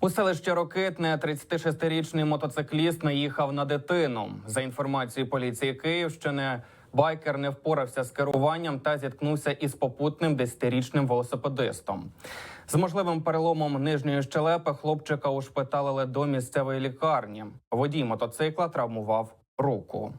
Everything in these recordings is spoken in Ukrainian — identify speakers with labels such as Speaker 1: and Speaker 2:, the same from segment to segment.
Speaker 1: У селище Рокитне 36-річний мотоцикліст наїхав на дитину. За інформацією поліції Київщини, байкер не впорався з керуванням та зіткнувся із попутним 10-річним велосипедистом. З можливим переломом нижньої щелепи хлопчика ушпиталили до місцевої лікарні. Водій мотоцикла травмував руку.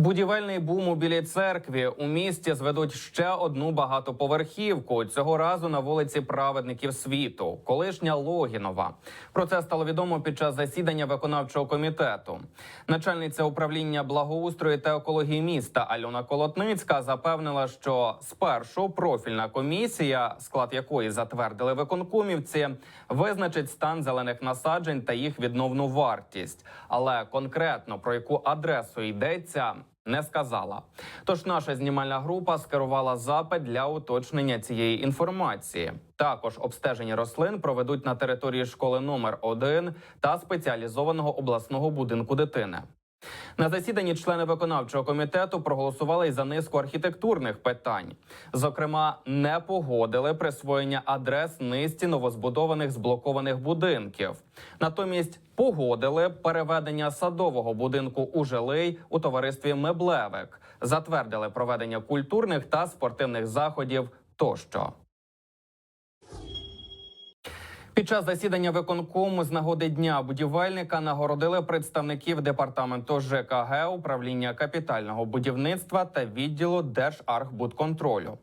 Speaker 1: Будівельний бум у білій церкві у місті зведуть ще одну багатоповерхівку. Цього разу на вулиці праведників світу, колишня Логінова. Про це стало відомо під час засідання виконавчого комітету. Начальниця управління благоустрою та екології міста Альона Колотницька запевнила, що спершу профільна комісія, склад якої затвердили виконкомівці, визначить стан зелених насаджень та їх відновну вартість. Але конкретно про яку адресу йдеться. Не сказала. Тож наша знімальна група скерувала запит для уточнення цієї інформації. Також обстеження рослин проведуть на території школи номер 1 та спеціалізованого обласного будинку дитини. На засіданні члени виконавчого комітету проголосували й за низку архітектурних питань. Зокрема, не погодили присвоєння адрес низці новозбудованих зблокованих будинків. Натомість погодили переведення садового будинку у жилий у товаристві Меблевик, затвердили проведення культурних та спортивних заходів тощо. Під час засідання виконкому з нагоди дня будівельника нагородили представників департаменту ЖКГ, управління капітального будівництва та відділу Держархбудконтролю.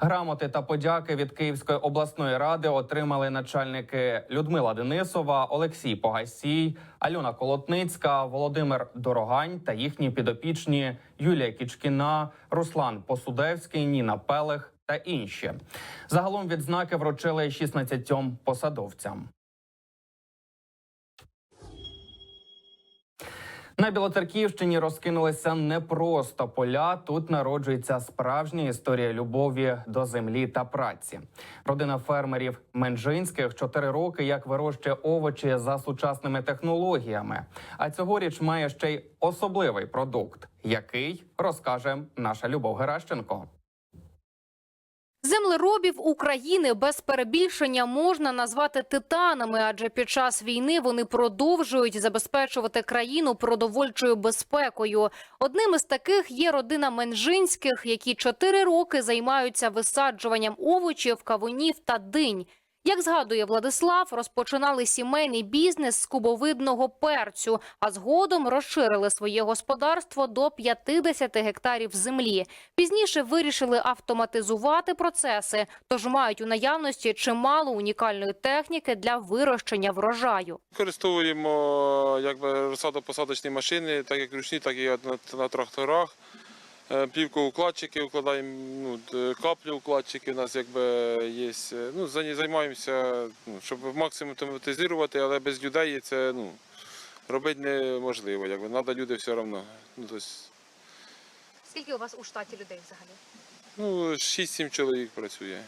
Speaker 1: Грамоти та подяки від Київської обласної ради отримали начальники Людмила Денисова, Олексій Погасій, Альона Колотницька, Володимир Дорогань та їхні підопічні Юлія Кічкіна, Руслан Посудевський, Ніна Пелех та інші. Загалом відзнаки вручили 16 посадовцям. На Білоцерківщині розкинулися не просто поля. Тут народжується справжня історія любові до землі та праці. Родина фермерів Менжинських чотири роки як вирощує овочі за сучасними технологіями. А цьогоріч має ще й особливий продукт, який розкаже наша Любов Геращенко.
Speaker 2: Землеробів України без перебільшення можна назвати титанами, адже під час війни вони продовжують забезпечувати країну продовольчою безпекою. Одним із таких є родина Менжинських, які чотири роки займаються висаджуванням овочів, кавунів та динь. Як згадує Владислав, розпочинали сімейний бізнес з кубовидного перцю, а згодом розширили своє господарство до 50 гектарів землі. Пізніше вирішили автоматизувати процеси, тож мають у наявності чимало унікальної техніки для вирощення врожаю.
Speaker 3: Використовуємо якби розсадо-посадочні машини, так як ручні, так і на, на тракторах. Е, Плівку-укладчики укладаємо, ну, д- каплі-укладчики у нас якби є. Е, Ну, займаємося, ну, щоб максимум автоматизувати, але без людей це ну, робити неможливо. Якби. Треба люди все одно. Ну, тобто,
Speaker 2: Скільки у вас у штаті людей взагалі?
Speaker 3: ну, 6-7 чоловік працює.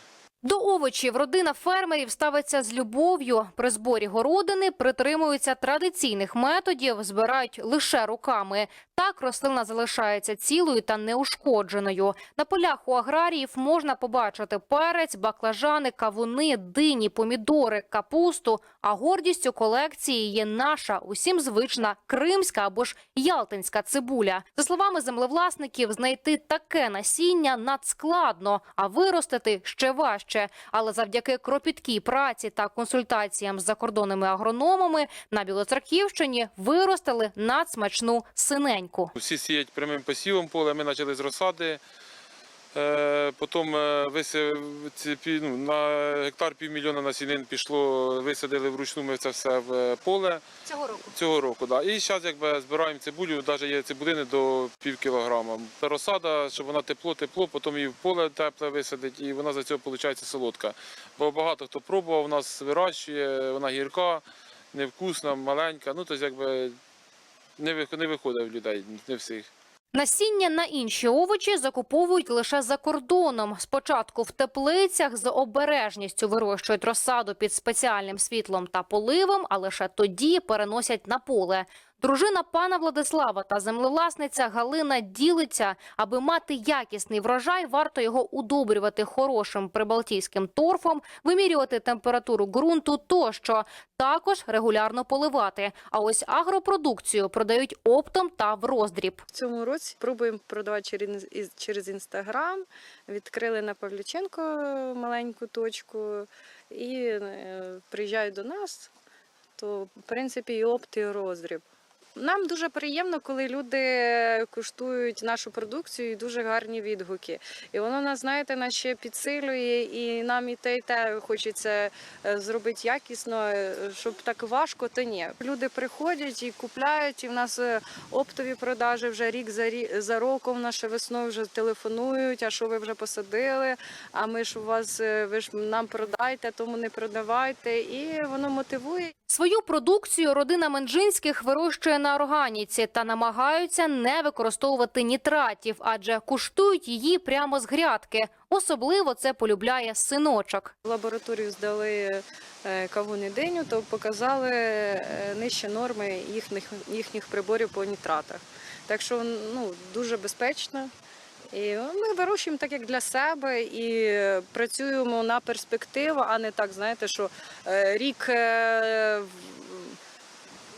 Speaker 2: До овочів родина фермерів ставиться з любов'ю. При зборі городини притримуються традиційних методів, збирають лише руками. Так рослина залишається цілою та неушкодженою. На полях у аграріїв можна побачити перець, баклажани, кавуни, дині, помідори, капусту. А гордістю колекції є наша, усім звична кримська або ж ялтинська цибуля. За словами землевласників, знайти таке насіння надскладно, а виростити ще важче. Але завдяки кропіткій праці та консультаціям з закордонними агрономами на Білоцерківщині виростили надсмачну синеньку.
Speaker 3: Всі сіють прямим посівом поле, ми почали з розсади. Е, Потім е, пі- ну, на гектар півмільйона насінин пішло, висадили вручну ми це все в е, поле
Speaker 2: Цього року
Speaker 3: цього року. Да. І зараз якби збираємо цибулю, навіть є цибулини до пів кілограма. Розсада, щоб вона тепло, тепло, потім її в поле тепле висадить, і вона за цього виходить солодка. Бо багато хто пробував, у нас вирощує, вона гірка, невкусна, маленька. Ну, тобто, якби не виходить в людей, не всіх.
Speaker 2: Насіння на інші овочі закуповують лише за кордоном. Спочатку в теплицях з обережністю вирощують розсаду під спеціальним світлом та поливом, а лише тоді переносять на поле. Дружина пана Владислава та землевласниця Галина ділиться, аби мати якісний врожай, варто його удобрювати хорошим прибалтійським торфом, вимірювати температуру ґрунту тощо. Також регулярно поливати. А ось агропродукцію продають оптом та в роздріб.
Speaker 4: Цьому році пробуємо продавати через через інстаграм. Відкрили на Павлюченко маленьку точку і е, приїжджають до нас. То, в принципі, і опт, і роздріб. Нам дуже приємно, коли люди куштують нашу продукцію і дуже гарні відгуки. І воно нас, знаєте, нас ще підсилює, і нам і те, і те хочеться е, зробити якісно, е, щоб так важко, то ні. Люди приходять і купляють, і в нас е, оптові продажі вже рік за рі- за роком. Наше весною вже телефонують. А що ви вже посадили? А ми ж у вас ви ж нам продайте, тому не продавайте. І воно мотивує.
Speaker 2: Свою продукцію родина Менжинських вирощує на органіці та намагаються не використовувати нітратів, адже куштують її прямо з грядки. Особливо це полюбляє синочок.
Speaker 4: Лабораторію здали е, кавун диню, то показали е, нижчі норми їхніх, їхніх приборів по нітратах. Так що ну, дуже безпечно. І ми вирощуємо так, як для себе, і працюємо на перспективу, а не так, знаєте, що е, рік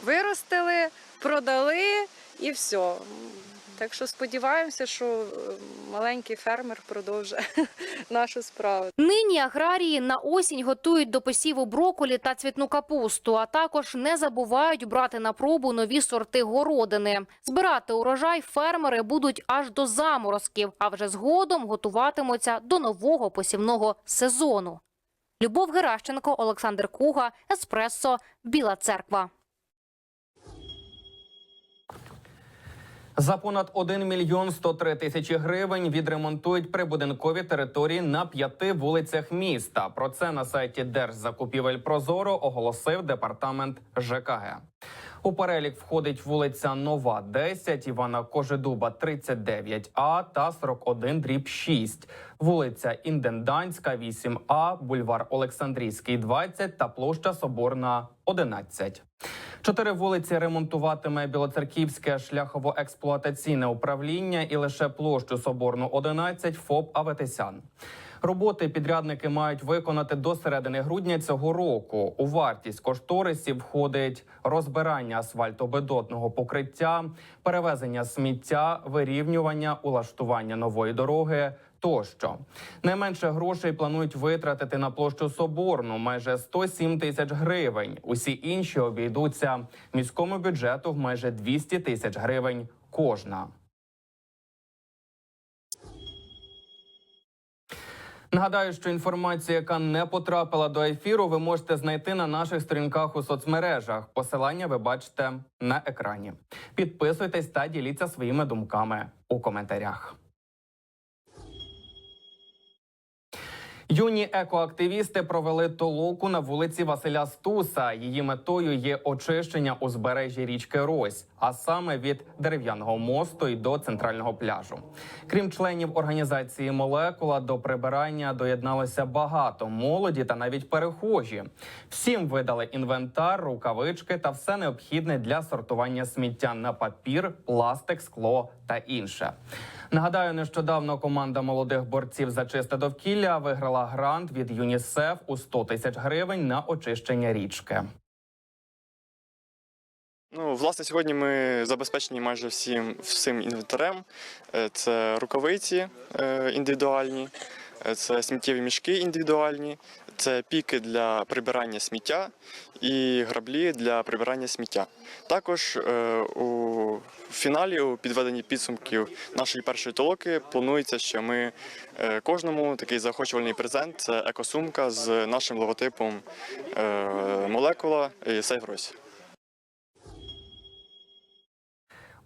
Speaker 4: виростили, продали і все. Так що сподіваємося, що е, маленький фермер продовжить нашу справу.
Speaker 2: Нині аграрії на осінь готують до посіву броколі та цвітну капусту, а також не забувають брати на пробу нові сорти городини. Збирати урожай фермери будуть аж до заморозків, а вже згодом готуватимуться до нового посівного сезону. Любов Геращенко, Олександр Куга, Еспресо, Біла Церква.
Speaker 1: За понад 1 мільйон 103 тисячі гривень відремонтують прибудинкові території на п'яти вулицях міста. Про це на сайті Держзакупівель Прозоро оголосив департамент ЖКГ. У перелік входить вулиця Нова, 10, Івана Кожедуба, 39А та 41 дріб 6, вулиця Інденданська, 8А, бульвар Олександрійський, 20 та площа Соборна, 11. Чотири вулиці ремонтуватиме Білоцерківське шляхово-експлуатаційне управління і лише площу Соборну 11 ФОП Аветисян. Роботи підрядники мають виконати до середини грудня цього року. У вартість кошторисів входить розбирання асфальтобедотного покриття, перевезення сміття, вирівнювання, улаштування нової дороги. Тощо найменше грошей планують витратити на площу Соборну майже 107 тисяч гривень. Усі інші обійдуться міському бюджету в майже 200 тисяч гривень кожна. Нагадаю, що інформацію, яка не потрапила до ефіру, ви можете знайти на наших сторінках у соцмережах. Посилання ви бачите на екрані. Підписуйтесь та діліться своїми думками у коментарях. Юні екоактивісти провели толоку на вулиці Василя Стуса. Її метою є очищення узбережжя річки Рось, а саме від дерев'яного мосту і до центрального пляжу. Крім членів організації Молекула, до прибирання доєдналося багато молоді та навіть перехожі. Всім видали інвентар, рукавички та все необхідне для сортування сміття на папір, пластик, скло та інше. Нагадаю, нещодавно команда молодих борців за чисте довкілля виграла грант від ЮНІСЕФ у 100 тисяч гривень на очищення річки.
Speaker 5: Ну, власне, сьогодні ми забезпечені майже всім, всім інвентарем. Е, Це рукавиці е, індивідуальні, е, це сміттєві мішки індивідуальні, це піки для прибирання сміття і граблі для прибирання сміття. Також е, у фіналі, у підведенні підсумків нашої першої толоки, планується, що ми е, кожному такий заохочувальний презент це екосумка з нашим логотипом е, молекула і Сейфрось.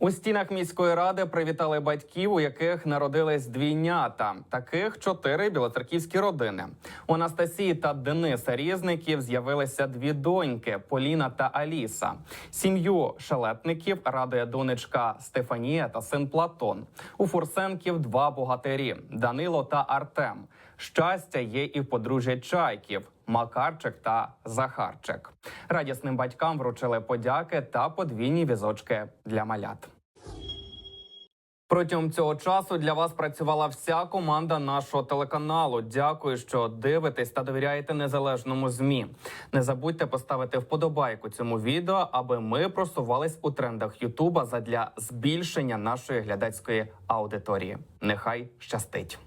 Speaker 1: У стінах міської ради привітали батьків, у яких народились двійнята. Таких чотири білоцерківські родини. У Анастасії та Дениса Різників з'явилися дві доньки Поліна та Аліса. Сім'ю шелепників радує донечка Стефанія та син Платон. У Фурсенків два богатирі Данило та Артем. Щастя є і в подружжя Чайків. Макарчик та Захарчик радісним батькам вручили подяки та подвійні візочки для малят. Протягом цього часу для вас працювала вся команда нашого телеканалу. Дякую, що дивитесь та довіряєте незалежному змі. Не забудьте поставити вподобайку цьому відео, аби ми просувались у трендах Ютуба задля збільшення нашої глядацької аудиторії. Нехай щастить.